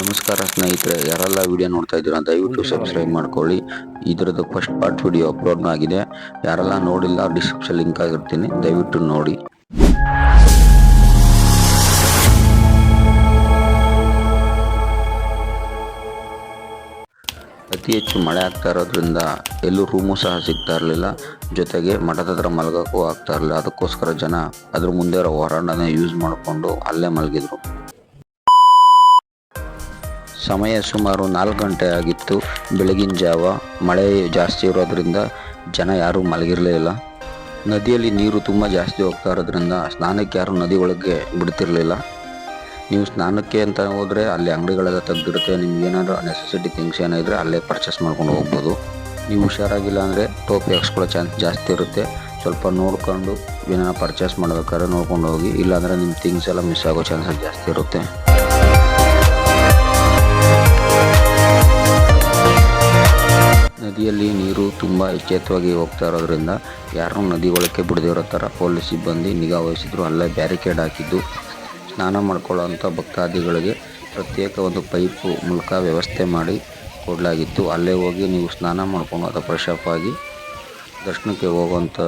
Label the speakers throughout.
Speaker 1: ನಮಸ್ಕಾರ ಸ್ನೇಹಿತರೆ, ಯಾರೆಲ್ಲ ವಿಡಿಯೋ ನೋಡ್ತಾ ಇದ್ದೀರಾ ದಯವಿಟ್ಟು ಸಬ್ಸ್ಕ್ರೈಬ್ ಮಾಡ್ಕೊಳ್ಳಿ. ಇದರದ್ದು ಫಸ್ಟ್ ಪಾರ್ಟ್ ವಿಡಿಯೋ ಅಪ್ಲೋಡ್ ಆಗಿದೆ. ಯಾರೆಲ್ಲ ನೋಡಿಲ್ಲ ಡಿಸ್ಕ್ರಿಪ್ಷನ್ ಲಿಂಕ್ ಆಗಿರ್ತೀನಿ. ದಯವಿಟ್ಟು ನೋಡಿ. ಅತಿ ಹೆಚ್ಚು ಮಳೆ ಆಗ್ತಾ ಇರೋದ್ರಿಂದ ಎಲ್ಲೂ ರೂಮು ಸಹ ಸಿಗ್ತಾ ಇರಲಿಲ್ಲ. ಜೊತೆಗೆ ಮಠದ ಹತ್ರ ಮಲಗೋಕ್ಕೂ ಆಗ್ತಾ ಇರಲಿಲ್ಲ. ಅದಕ್ಕೋಸ್ಕರ ಜನ ಅದ್ರ ಮುಂದೆ ಇರೋ ಯೂಸ್ ಮಾಡಿಕೊಂಡು ಅಲ್ಲೇ ಮಲಗಿದ್ರು. ಸಮಯ ಸುಮಾರು ನಾಲ್ಕು ಗಂಟೆ ಆಗಿತ್ತು. ಬೆಳಗಿನ ಜಾವ ಮಳೆ ಜಾಸ್ತಿ ಇರೋದ್ರಿಂದ ಜನ ಯಾರೂ ಮಲಗಿರಲೇ ಇಲ್ಲ. ನದಿಯಲ್ಲಿ ನೀರು ತುಂಬ ಜಾಸ್ತಿ ಹೋಗ್ತಾ ಇರೋದ್ರಿಂದ ಸ್ನಾನಕ್ಕೆ ಯಾರು ನದಿ ಒಳಗೆ ಬಿಡ್ತಿರಲಿಲ್ಲ. ನೀವು ಸ್ನಾನಕ್ಕೆ ಅಂತ ಹೋದರೆ ಅಲ್ಲಿ ಅಂಗಡಿಗಳೆಲ್ಲ ತೆಗ್ದಿರುತ್ತೆ. ನಿಮ್ಗೆ ಏನಾದರೂ ನೆಸೆಸಿಟಿ ಥಿಂಗ್ಸ್ ಏನಿದ್ರೆ ಅಲ್ಲೇ ಪರ್ಚೇಸ್ ಮಾಡ್ಕೊಂಡು ಹೋಗ್ಬೋದು. ನೀವು ಹುಷಾರಾಗಿಲ್ಲ ಅಂದರೆ ಟೋಪಿ ಹಾಕ್ಸ್ಕೊಳ್ಳೋ ಚಾನ್ಸ್ ಜಾಸ್ತಿ ಇರುತ್ತೆ. ಸ್ವಲ್ಪ ನೋಡಿಕೊಂಡು ಏನಾರ ಪರ್ಚೇಸ್ ಮಾಡ್ಬೇಕಾದ್ರೆ ನೋಡ್ಕೊಂಡು ಹೋಗಿ. ಇಲ್ಲಾಂದರೆ ನಿಮ್ಮ ಥಿಂಗ್ಸ್ ಎಲ್ಲ ಮಿಸ್ ಆಗೋ ಚಾನ್ಸಸ್ ಜಾಸ್ತಿ ಇರುತ್ತೆ. ನದಿಯಲ್ಲಿ ನೀರು ತುಂಬ ಎಚ್ಚೆತ್ತವಾಗಿ ಹೋಗ್ತಾ ಇರೋದ್ರಿಂದ ಯಾರನ್ನೂ ನದಿ ಒಳಕ್ಕೆ ಬಿಡದಿರೋ ಥರ ಪೊಲೀಸ್ ಸಿಬ್ಬಂದಿ ನಿಗಾ ವಹಿಸಿದ್ರು. ಅಲ್ಲೇ ಬ್ಯಾರಿಕೇಡ್ ಹಾಕಿದ್ದು. ಸ್ನಾನ ಮಾಡ್ಕೊಳ್ಳೋವಂಥ ಭಕ್ತಾದಿಗಳಿಗೆ ಪ್ರತ್ಯೇಕ ಒಂದು ಪೈಪು ಮೂಲಕ ವ್ಯವಸ್ಥೆ ಮಾಡಿ ಕೊಡಲಾಗಿತ್ತು. ಅಲ್ಲೇ ಹೋಗಿ ನೀವು ಸ್ನಾನ ಮಾಡಿಕೊಂಡು ಅಥವಾ ಫ್ರೆಶ್ ಅಪ್ ಆಗಿ ದರ್ಶನಕ್ಕೆ ಹೋಗುವಂಥ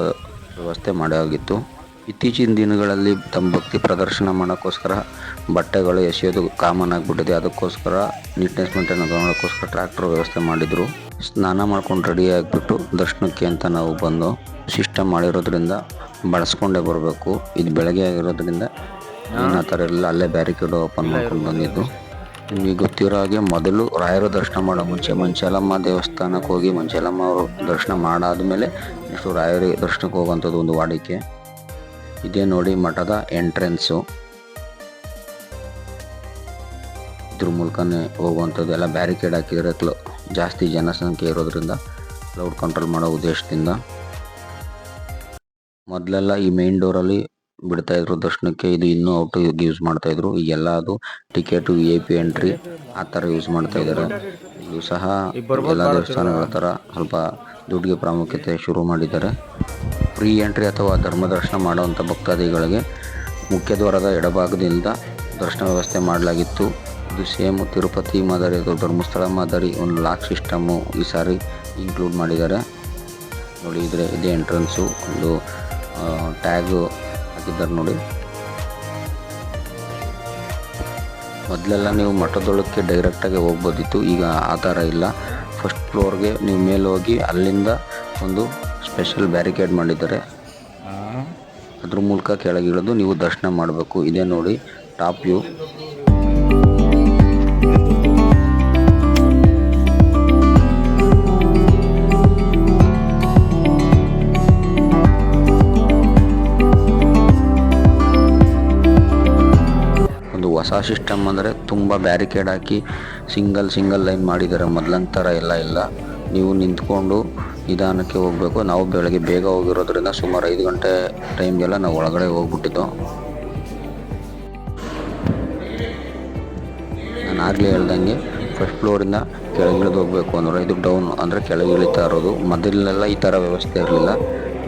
Speaker 1: ವ್ಯವಸ್ಥೆ ಮಾಡಲಾಗಿತ್ತು. ಇತ್ತೀಚಿನ ದಿನಗಳಲ್ಲಿ ತಮ್ಮ ಭಕ್ತಿ ಪ್ರದರ್ಶನ ಮಾಡೋಕ್ಕೋಸ್ಕರ ಬಟ್ಟೆಗಳು ಎಸೆಯೋದು ಕಾಮನ್ ಆಗಿಬಿಟ್ಟಿದೆ. ಅದಕ್ಕೋಸ್ಕರ ನೀಟ್ನೆಸ್ ಮೇಂಟೈನ್ ಮಾಡೋಕ್ಕೋಸ್ಕರ ಟ್ರ್ಯಾಕ್ಟರ್ ವ್ಯವಸ್ಥೆ ಮಾಡಿದರು. ಸ್ನಾನ ಮಾಡ್ಕೊಂಡು ರೆಡಿ ಆಗಿಬಿಟ್ಟು ದರ್ಶನಕ್ಕೆ ಅಂತ ನಾವು ಬಂದು ಸಿಸ್ಟಮ್ ಮಾಡಿರೋದ್ರಿಂದ ಬಳಸ್ಕೊಂಡೇ ಬರಬೇಕು. ಇದು ಬೆಳಗ್ಗೆ ಆಗಿರೋದ್ರಿಂದ ನಾನು ಆ ಥರ ಎಲ್ಲ ಅಲ್ಲೇ ಬ್ಯಾರಿಕೇಡ್ ಓಪನ್ ಮಾಡ್ಕೊಂಡು ಬಂದಿದ್ದು. ನಿಮಗೆ ಗೊತ್ತಿರೋ ಹಾಗೆ ಮೊದಲು ರಾಯರು ದರ್ಶನ ಮಾಡೋ ಮುಂಚೆ ಮಂಚಾಲಮ್ಮ ದೇವಸ್ಥಾನಕ್ಕೆ ಹೋಗಿ ಮಂಚಾಲಮ್ಮ ಅವರು ದರ್ಶನ ಮಾಡಾದ್ಮೇಲೆ ನೆಕ್ಸ್ಟು ರಾಯರಿಗೆ ದರ್ಶನಕ್ಕೆ ಹೋಗುವಂಥದ್ದು ಒಂದು ವಾಡಿಕೆ. ಇದೇ ನೋಡಿ ಮಠದ ಎಂಟ್ರೆನ್ಸು. ಇದ್ರ ಮೂಲಕನೇ ಹೋಗುವಂಥದ್ದು. ಎಲ್ಲ ಬ್ಯಾರಿಕೇಡ್ ಹಾಕಿದ್ರೆ ಜಾಸ್ತಿ ಜನಸಂಖ್ಯೆ ಇರೋದ್ರಿಂದ ಕ್ಲೌಡ್ ಕಂಟ್ರೋಲ್ ಮಾಡೋ ಉದ್ದೇಶದಿಂದ ಮೊದಲೆಲ್ಲ ಈ ಮೇನ್ ಡೋರಲ್ಲಿ ಬಿಡ್ತಾ ಇದ್ರು. ದರ್ಶನಕ್ಕೆ ಇದು ಇನ್ನೂ ಔಟ್ ಯೂಸ್ ಮಾಡ್ತಾ ಇದ್ರು. ಈಗೆಲ್ಲ ಅದು ticket V I P entry ಆ ಥರ ಯೂಸ್ ಮಾಡ್ತಾ ಇದ್ದಾರೆ ಇದು ಸಹ ಎಲ್ಲ ದೇವಸ್ಥಾನಗಳ ಥರ ಸ್ವಲ್ಪ ದುಡ್ಡಿಗೆ ಪ್ರಾಮುಖ್ಯತೆ ಶುರು ಮಾಡಿದ್ದಾರೆ. ಫ್ರೀ ಎಂಟ್ರಿ ಅಥವಾ ಧರ್ಮ ದರ್ಶನ ಮಾಡುವಂಥ ಭಕ್ತಾದಿಗಳಿಗೆ ಮುಖ್ಯ ದ್ವಾರದ ಎಡಭಾಗದಿಂದ ದರ್ಶನ ವ್ಯವಸ್ಥೆ ಮಾಡಲಾಗಿತ್ತು. ಇದು ಸೇಮ್ ತಿರುಪತಿ ಮಾದರಿ ಅಥವಾ ಧರ್ಮಸ್ಥಳ ಮಾದರಿ ಒಂದು ಲಾಕ್ ಸಿಸ್ಟಮ್ಮು ಈ ಸಾರಿ ಇನ್ಕ್ಲೂಡ್ ಮಾಡಿದ್ದಾರೆ. ನೋಡಿ ಇದ್ರೆ ಇದೇ ಎಂಟ್ರೆನ್ಸು ಒಂದು ಟ್ಯಾಗು ಹಾಕಿದ್ದಾರೆ ನೋಡಿ. ಮೊದಲೆಲ್ಲ ನೀವು ಮಠದೊಳಕ್ಕೆ ಡೈರೆಕ್ಟಾಗಿ ಹೋಗ್ಬೋದಿತ್ತು. ಈಗ ಆ ಥರ ಇಲ್ಲ ಫಸ್ಟ್ ಫ್ಲೋರ್ಗೆ ನೀವು ಮೇಲೆ ಹೋಗಿ ಅಲ್ಲಿಂದ ಒಂದು ಸ್ಪೆಷಲ್ ಬ್ಯಾರಿಕೇಡ್ ಮಾಡಿದ್ದಾರೆ. ಅದ್ರ ಮೂಲಕ ಕೆಳಗೆ ಇಳಿದು ನೀವು ದರ್ಶನ ಮಾಡಬೇಕು. ಇದೇ ನೋಡಿ ಟಾಪ್ ವ್ಯೂ ಹೊಸ ಸಿಸ್ಟಮ್ ಅಂದರೆ ತುಂಬ ಬ್ಯಾರಿಕೇಡ್ ಹಾಕಿ ಸಿಂಗಲ್ ಸಿಂಗಲ್ ಲೈನ್ ಮಾಡಿದ್ದಾರೆ. ಮೊದಲನ ಥರ ಎಲ್ಲ ಇಲ್ಲ. ನೀವು ನಿಂತ್ಕೊಂಡು ನಿಧಾನಕ್ಕೆ ಹೋಗಬೇಕು. ನಾವು ಬೆಳಗ್ಗೆ ಬೇಗ ಹೋಗಿರೋದ್ರಿಂದ ಸುಮಾರು ಐದು ಗಂಟೆ ಟೈಮ್ಗೆಲ್ಲ ನಾವು ಒಳಗಡೆ ಹೋಗ್ಬಿಟ್ಟಿದ್ದು. ನಾನು ಆಗಲೇ ಹೇಳ್ದಂಗೆ ಫಸ್ಟ್ ಫ್ಲೋರಿಂದ ಕೆಳಗಿಳಿದು ಹೋಗಬೇಕು ಅಂದರೆ ಇದು ಡೌನ್ ಅಂದರೆ ಕೆಳಗೆ ಇಳಿತಾ ಇರೋದು. ಮೊದಲೆಲ್ಲ ಈ ಥರ ವ್ಯವಸ್ಥೆ ಇರಲಿಲ್ಲ.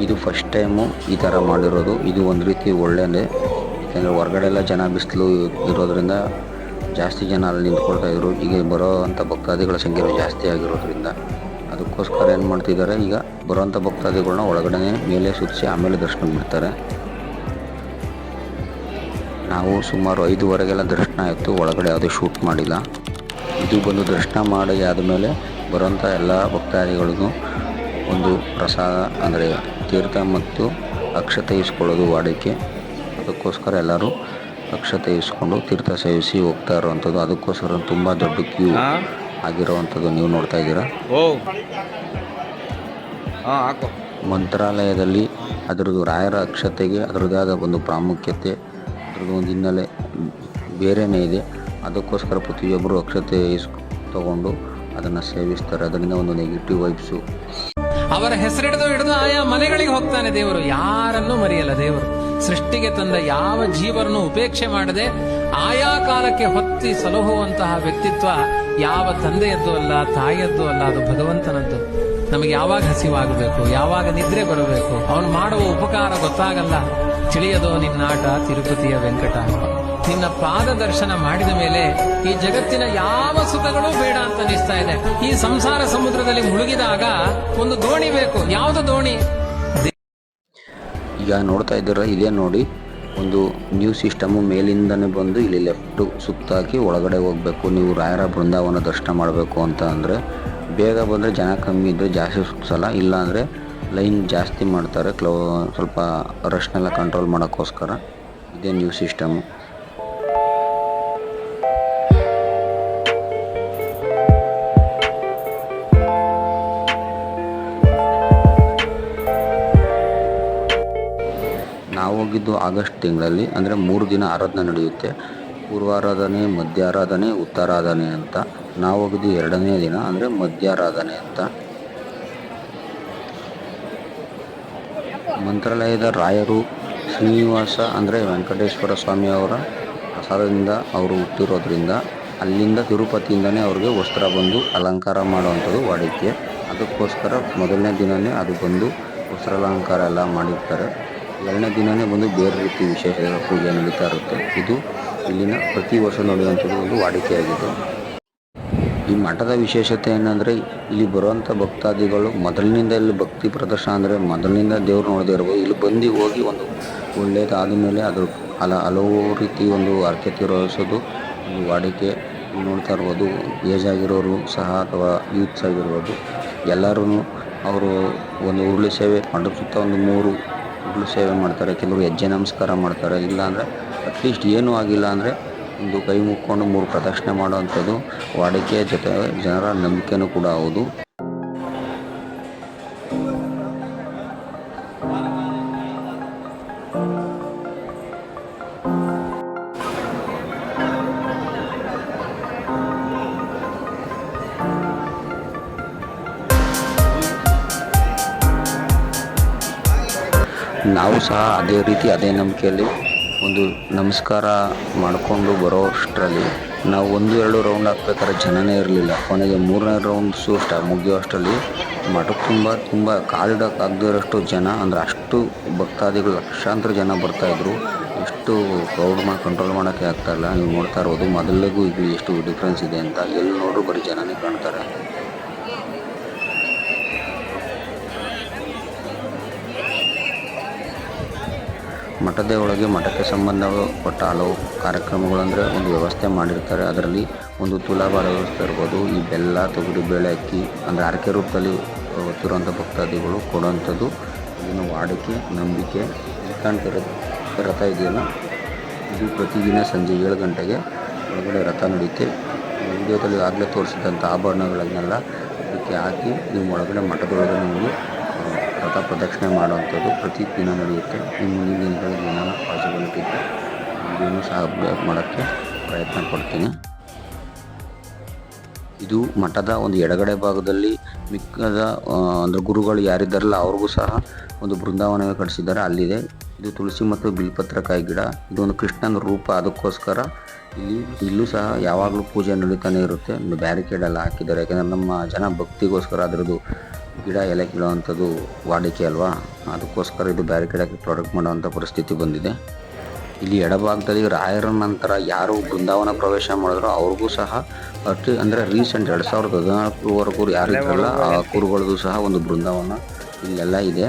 Speaker 1: ಇದು ಫಸ್ಟ್ ಟೈಮು ಈ ಥರ ಮಾಡಿರೋದು. ಇದು ಒಂದು ರೀತಿ ಒಳ್ಳೆಯದೇ ಯಾಕೆಂದರೆ ಹೊರಗಡೆ ಎಲ್ಲ ಜನ ಬಿಸಿಲು ಇರೋದ್ರಿಂದ ಜಾಸ್ತಿ ಜನ ಅಲ್ಲಿ ನಿಂತ್ಕೊಳ್ತಾ ಇದ್ರು. ಈಗ ಬರೋ ಅಂಥ ಭಕ್ತಾದಿಗಳ ಸಂಖ್ಯೆ ಜಾಸ್ತಿ ಆಗಿರೋದ್ರಿಂದ ಅದಕ್ಕೋಸ್ಕರ ಏನು ಮಾಡ್ತಿದ್ದಾರೆ, ಈಗ ಬರೋವಂಥ ಭಕ್ತಾದಿಗಳನ್ನ ಒಳಗಡೆ ಮೇಲೆ ಸುತ್ತಿಸಿ ಆಮೇಲೆ ದರ್ಶನ ಬಿಡ್ತಾರೆ ನಾವು ಸುಮಾರು ಐದುವರೆಗೆಲ್ಲ ದರ್ಶನ ಆಯಿತು, ಒಳಗಡೆ ಯಾವುದೇ ಶೂಟ್ ಮಾಡಿಲ್ಲ. ಇದು ಬಂದು ದರ್ಶನ ಮಾಡಿ ಆದಮೇಲೆ ಬರೋಂಥ ಎಲ್ಲ ಭಕ್ತಾದಿಗಳಿಗೂ ಒಂದು ಪ್ರಸಾದ, ಅಂದರೆ ತೀರ್ಥ ಮತ್ತು ಅಕ್ಷತೆ ಇಸ್ಕೊಳ್ಳೋದು ವಾಡಿಕೆ. ಅದಕ್ಕೋಸ್ಕರ ಎಲ್ಲರೂ ಅಕ್ಷತೆ ಇಸ್ಕೊಂಡು ತೀರ್ಥ ಸೇವಿಸಿ ಹೋಗ್ತಾ ಇರುವಂಥದ್ದು. ಅದಕ್ಕೋಸ್ಕರ ತುಂಬ ದೊಡ್ಡ ಕ್ಯೂ ಆಗಿರುವಂಥದ್ದು ನೀವು ನೋಡ್ತಾ ಇದ್ದೀರಾ. ಮಂತ್ರಾಲಯದಲ್ಲಿ ಅದರದ್ದು ರಾಯರ ಅಕ್ಷತೆಗೆ ಅದರದ್ದೇ ಆದ ಒಂದು ಪ್ರಾಮುಖ್ಯತೆ ಅದರದ್ದು ಒಂದು ಹಿನ್ನೆಲೆ ಬೇರೆಯೇ ಇದೆ. ಅದಕ್ಕೋಸ್ಕರ ಪ್ರತಿಯೊಬ್ಬರು ಅಕ್ಷತೆ ಇಸ್ ತಗೊಂಡು ಅದನ್ನು ಸೇವಿಸ್ತಾರೆ. ಅದರಿಂದ ಒಂದು ನೆಗೆಟಿವ್ ವೈಬ್ಸು
Speaker 2: ಅವರ ಹೆಸರಿಡಿದು ಹಿಡಿದು ಆಯಾ ಮನೆಗಳಿಗೆ ಹೋಗ್ತಾನೆ ದೇವರು. ಯಾರನ್ನೂ ಮರೆಯಲ್ಲ ದೇವರು. ಸೃಷ್ಟಿಗೆ ತಂದ ಯಾವ ಜೀವರನ್ನು ಉಪೇಕ್ಷೆ ಮಾಡದೆ ಆಯಾ ಕಾಲಕ್ಕೆ ಹೊತ್ತಿ ಸಲಹುವಂತಹ ವ್ಯಕ್ತಿತ್ವ ಯಾವ ತಂದೆಯದ್ದು ಅಲ್ಲ, ತಾಯಿಯದ್ದು ಅಲ್ಲ, ಅದು ಭಗವಂತನದ್ದು. ನಮಗೆ ಯಾವಾಗ ಹಸಿವಾಗಬೇಕು, ಯಾವಾಗ ನಿದ್ರೆ ಬರಬೇಕು, ಅವನು ಮಾಡುವ ಉಪಕಾರ ಗೊತ್ತಾಗಲ್ಲ. ತಿಳಿಯದೋ ನಿನ್ನಾಟ ತಿರುಪತಿಯ ವೆಂಕಟ. ನಿನ್ನ ಪಾದ ದರ್ಶನ ಮಾಡಿದ ಮೇಲೆ ಈ ಜಗತ್ತಿನ ಯಾವ ಸುಖಗಳು ಬೇಡ ಅಂತ ಅನಿಸ್ತಾ ಇದೆ. ಈ ಸಂಸಾರ ಸಮುದ್ರದಲ್ಲಿ ಮುಳುಗಿದಾಗ ಒಂದು ದೋಣಿ ಬೇಕು. ಯಾವುದು ದೋಣಿ?
Speaker 1: ಈಗ ನೋಡ್ತಾ ಇದ್ದೀರ, ಇದೇ ನೋಡಿ. ಒಂದು ನ್ಯೂ ಸಿಸ್ಟಮು ಮೇಲಿಂದನೇ ಬಂದು ಇಲ್ಲಿ ಲೆಫ್ಟು ಸುತ್ತಾಕಿ ಒಳಗಡೆ ಹೋಗಬೇಕು. ನೀವು ರಾಯರ ಬೃಂದಾವನ ದರ್ಶನ ಮಾಡಬೇಕು ಅಂತ ಅಂದರೆ ಬೇಗ ಬಂದರೆ ಜನ ಕಮ್ಮಿ ಇದ್ದರೆ ಜಾಸ್ತಿ ಸುತ್ತಲ್ಲ, ಇಲ್ಲಾಂದರೆ ಲೈನ್ ಜಾಸ್ತಿ ಮಾಡ್ತಾರೆ. ಕ್ಲೋ ಸ್ವಲ್ಪ ರಶ್ನೆಲ್ಲ ಕಂಟ್ರೋಲ್ ಮಾಡೋಕ್ಕೋಸ್ಕರ ಇದೇ ನ್ಯೂ ಸಿಸ್ಟಮು ನಾವು ಹೋಗಿದ್ದು ಆಗಸ್ಟ್ ತಿಂಗಳಲ್ಲಿ, ಅಂದರೆ ಮೂರು ದಿನ ಆರಾಧನೆ ನಡೆಯುತ್ತೆ. ಪೂರ್ವಾರಾಧನೆ, ಮಧ್ಯಾರಾಧನೆ, ಉತ್ತರಾಧನೆ ಅಂತ. ನಾವು ಹೋಗಿದ್ದು ಎರಡನೇ ದಿನ, ಅಂದರೆ ಮಧ್ಯಾರಾಧನೆ ಅಂತ. ಮಂತ್ರಾಲಯದ ರಾಯರು ಶ್ರೀನಿವಾಸ, ಅಂದರೆ ವೆಂಕಟೇಶ್ವರ ಸ್ವಾಮಿ ಅವರ ಪ್ರಸಾದದಿಂದ ಅವರು ಹುಟ್ಟಿರೋದ್ರಿಂದ ಅಲ್ಲಿಂದ ತಿರುಪತಿಯಿಂದನೇ ಅವ್ರಿಗೆ ವಸ್ತ್ರ ಬಂದು ಅಲಂಕಾರ ಮಾಡುವಂಥದ್ದು ವಾಡಿಕೆ. ಅದಕ್ಕೋಸ್ಕರ ಮೊದಲನೇ ದಿನವೇ ಅದು ಬಂದು ವಸ್ತ್ರಾಲಂಕಾರ ಎಲ್ಲ ಮಾಡಿರ್ತಾರೆ. ಎರಡನೇ ದಿನವೇ ಒಂದು ಬೇರೆ ರೀತಿ ವಿಶೇಷ ಪೂಜೆ ನಡೀತಾ ಇರುತ್ತೆ. ಇದು ಇಲ್ಲಿನ ಪ್ರತಿ ವರ್ಷ ನಡೆಯುವಂಥದ್ದು ಒಂದು ವಾಡಿಕೆಯಾಗಿದೆ. ಈ ಮಠದ ವಿಶೇಷತೆ ಏನಂದರೆ, ಇಲ್ಲಿ ಬರುವಂಥ ಭಕ್ತಾದಿಗಳು ಮೊದಲಿನಿಂದ ಇಲ್ಲಿ ಭಕ್ತಿ ಪ್ರದರ್ಶನ ಅಂದರೆ ಮೊದಲಿನಿಂದ ದೇವ್ರು ನೋಡದೇ ಇರ್ಬೋದು. ಇಲ್ಲಿ ಬಂದು ಹೋಗಿ ಒಂದು ಒಳ್ಳೆಯದಾದ ಮೇಲೆ ಅದು ಹಲ ಹಲವು ರೀತಿ ಒಂದು ಹರಕೆ ತೀರಿಸೋದು ಒಂದು ವಾಡಿಕೆ ನೋಡ್ತಾ ಇರ್ಬೋದು. ಏಜ್ ಆಗಿರೋರು ಸಹ ಅಥವಾ ಯೂತ್ಸ್ ಆಗಿರ್ಬೋದು. ಎಲ್ಲರೂ ಅವರು ಒಂದು ಉರುಳಿ ಸೇವೆ ಮಠದ ಸುತ್ತ ಒಂದು ಮೂರು ಉರುಳು ಸೇವೆ ಮಾಡ್ತಾರೆ, ಕೆಲವರು ಹೆಜ್ಜೆ ನಮಸ್ಕಾರ ಮಾಡ್ತಾರೆ ಇಲ್ಲಾಂದರೆ ಅಟ್ಲೀಸ್ಟ್ ಏನೂ ಆಗಿಲ್ಲ ಅಂದರೆ ಒಂದು ಕೈ ಮುಕ್ಕೊಂಡು ಮೂರು ಪ್ರದಕ್ಷಿಣೆ ಮಾಡುವಂಥದ್ದು ವಾಡಿಕೆಯ ಜೊತೆ ಜನರ ನಂಬಿಕೆನೂ ಕೂಡ ಹೌದು. ಸಹ ಅದೇ ರೀತಿ, ಅದೇ ನಂಬಿಕೆಯಲ್ಲಿ ಒಂದು ನಮಸ್ಕಾರ ಮಾಡಿಕೊಂಡು ಬರೋ ಅಷ್ಟರಲ್ಲಿ ನಾವು ಒಂದು, ಎರಡು ರೌಂಡ್ ಹಾಕ್ಬೇಕಾದ್ರೆ ಜನನೇ ಇರಲಿಲ್ಲ. ಕೊನೆಗೆ ಮೂರನೇ ರೌಂಡ್ ಅಷ್ಟ ಮುಗಿಯೋ ಅಷ್ಟರಲ್ಲಿ ಮಠಕ್ಕೆ ತುಂಬ ತುಂಬ ಕಾಲಿಡೋಕೆ ಆಗದೇ ಇರೋಷ್ಟು ಜನ, ಅಂದರೆ ಅಷ್ಟು ಭಕ್ತಾದಿಗಳು, ಲಕ್ಷಾಂತರ ಜನ ಬರ್ತಾಯಿದ್ರು ಎಷ್ಟು ಕ್ರೌಡ್ ಮಾಡಿ ಕಂಟ್ರೋಲ್ ಮಾಡೋಕ್ಕೆ ಆಗ್ತಾ ಇಲ್ಲ. ನೀವು ನೋಡ್ತಾ ಇರ್ಬೋದು ಮೊದಲಿಗೂ ಇದು ಎಷ್ಟು ಡಿಫ್ರೆನ್ಸ್ ಇದೆ ಅಂತ. ಎಲ್ಲಿ ನೋಡ್ರು ಬರೀ ಜನನೇ ಕಾಣ್ತಾರೆ. ಮಠದ ಒಳಗೆ ಮಠಕ್ಕೆ ಸಂಬಂಧಪಟ್ಟ ಹಲವು ಕಾರ್ಯಕ್ರಮಗಳು ಅಂದರೆ ಒಂದು ವ್ಯವಸ್ಥೆ ಮಾಡಿರ್ತಾರೆ. ಅದರಲ್ಲಿ ಒಂದು ತುಲಾಭಾರ ವ್ಯವಸ್ಥೆ ಇರ್ಬೋದು. ಈ ಬೆಲ್ಲ, ತೊಗರಿ ಬೇಳೆ ಅಕ್ಕಿ ಅಂದರೆ ಅರಕೆ ರೂಪದಲ್ಲಿ ಗೊತ್ತಿರುವಂಥ ಭಕ್ತಾದಿಗಳು ಕೊಡುವಂಥದ್ದು. ಇದನ್ನು ವಾಡಿಕೆ, ನಂಬಿಕೆ ಕಾಣ್ತಿರೋ ರಥ ಇದೆಯಲ್ಲ, ಇದು ಪ್ರತಿದಿನ ಸಂಜೆ ಏಳು ಗಂಟೆಗೆ ಒಳಗಡೆ ರಥ ನಡೆಯುತ್ತೆ. ವಿಡಿಯೋದಲ್ಲಿ ಆಗಲೇ ತೋರಿಸಿದಂಥ ಆಭರಣಗಳನ್ನೆಲ್ಲ ಅದಕ್ಕೆ ಹಾಕಿ ನೀವು ಒಳಗಡೆ ಮಠದೊಳಗೆ ನೀವು ರಥ ಪ್ರದಕ್ಷಿಣೆ ಮಾಡುವಂಥದ್ದು ಪ್ರತಿ ದಿನ ನಡೆಯುತ್ತೆ. ಈ ಮುಂದಿನ ದಿನಗಳಲ್ಲಿ ಏನಾರ ಪಾಸಿಬಿಲಿಟಿ ಇದೆ ಇದನ್ನು ಸಹ ಅಪ್ಡೇಟ್ ಮಾಡೋಕ್ಕೆ ಪ್ರಯತ್ನ ಪಡ್ತೀನಿ. ಇದು ಮಠದ ಒಂದು ಎಡಗಡೆ ಭಾಗದಲ್ಲಿ ಮಿಕ್ಕದ ಅಂದರೆ ಗುರುಗಳು ಯಾರಿದ್ದಾರಲ್ಲ ಅವ್ರಿಗೂ ಸಹ ಒಂದು ಬೃಂದಾವನವೇ ಕಟ್ಟಿಸಿದ್ದಾರೆ. ಅಲ್ಲಿದೆ. ಇದು ತುಳಸಿ ಮತ್ತು ಬಿಲ್ಪತ್ರಕಾಯಿ ಗಿಡ. ಇದು ಒಂದು ಕೃಷ್ಣನ ರೂಪ. ಅದಕ್ಕೋಸ್ಕರ ಇಲ್ಲಿ, ಇಲ್ಲೂ ಸಹ ಯಾವಾಗಲೂ ಪೂಜೆ ನಡೀತಾನೆ ಇರುತ್ತೆ. ಒಂದು ಬ್ಯಾರಿಕೇಡ್ ಎಲ್ಲ ಹಾಕಿದ್ದಾರೆ. ಯಾಕೆಂದರೆ ನಮ್ಮ ಜನ ಭಕ್ತಿಗೋಸ್ಕರ ಅದರದ್ದು ಗಿಡ ಎಲೆ ಕೀಳುವಂಥದ್ದು ವಾಡಿಕೆ ಅಲ್ವಾ? ಅದಕ್ಕೋಸ್ಕರ ಇದು ಬ್ಯಾರಿಕೇಡ್ ಹಾಕಿ ಪ್ರಾಡಕ್ಟ್ ಮಾಡುವಂಥ ಪರಿಸ್ಥಿತಿ ಬಂದಿದೆ. ಇಲ್ಲಿ ಎಡಭಾಗದಲ್ಲಿ ರಾಯರ ನಂತರ ಯಾರು ಬೃಂದಾವನ ಪ್ರವೇಶ ಮಾಡಿದ್ರು ಅವ್ರಿಗೂ ಸಹ ಅತಿ ಅಂದರೆ ರೀಸೆಂಟ್ ಎರಡು ಸಾವಿರದ ಹದಿನಾಲ್ಕುವರೆಗೂ ಯಾರು ಇದ್ರಲ್ಲ ಆ ಕುರುಗಳದ್ದು ಸಹ ಒಂದು ಬೃಂದಾವನ ಇಲ್ಲೆಲ್ಲ ಇದೆ.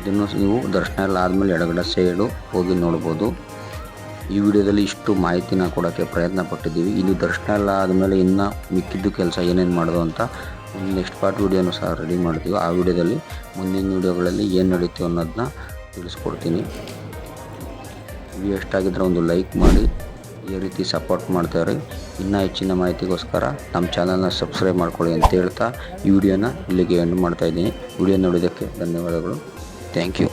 Speaker 1: ಇದನ್ನು ನೀವು ದರ್ಶನ ಎಲ್ಲ ಆದಮೇಲೆ ಎಡಗಡೆ ಸೈಡು ಹೋಗಿ ನೋಡ್ಬೋದು. ಈ ವಿಡಿಯೋದಲ್ಲಿ ಇಷ್ಟು ಮಾಹಿತಿನ ಕೊಡೋಕ್ಕೆ ಪ್ರಯತ್ನ ಪಟ್ಟಿದ್ದೀವಿ. ಇಲ್ಲಿ ದರ್ಶನ ಎಲ್ಲ ಆದಮೇಲೆ ಇನ್ನೂ ಮಿಕ್ಕಿದ್ದು ಕೆಲಸ ಏನೇನು ಮಾಡೋದು ಅಂತ ನೆಕ್ಸ್ಟ್ ಪಾರ್ಟ್ ವಿಡಿಯೋನು ಸಹ ರೆಡಿ ಮಾಡ್ತೀವಿ. ಆ ವಿಡಿಯೋದಲ್ಲಿ ಮುಂದಿನ ವಿಡಿಯೋಗಳಲ್ಲಿ ಏನು ನಡೀತೀವಿ ಅನ್ನೋದನ್ನ ತಿಳಿಸ್ಕೊಡ್ತೀನಿ. ವಿಡಿಯೋ ಎಷ್ಟಾಗಿದ್ದರೆ ಒಂದು ಲೈಕ್ ಮಾಡಿ, ಈ ರೀತಿ ಸಪೋರ್ಟ್ ಮಾಡ್ತಾರೆ. ಇನ್ನೂ ಹೆಚ್ಚಿನ ಮಾಹಿತಿಗೋಸ್ಕರ ನಮ್ಮ ಚಾನಲ್ನ ಸಬ್ಸ್ಕ್ರೈಬ್ ಮಾಡ್ಕೊಳ್ಳಿ ಅಂತ ಹೇಳ್ತಾ ಈ ವಿಡಿಯೋನ ಇಲ್ಲಿಗೆ ಎಂಡ್ ಮಾಡ್ತಾಯಿದ್ದೀನಿ ವಿಡಿಯೋ ನೋಡಿದ್ದಕ್ಕೆ ಧನ್ಯವಾದಗಳು. Thank you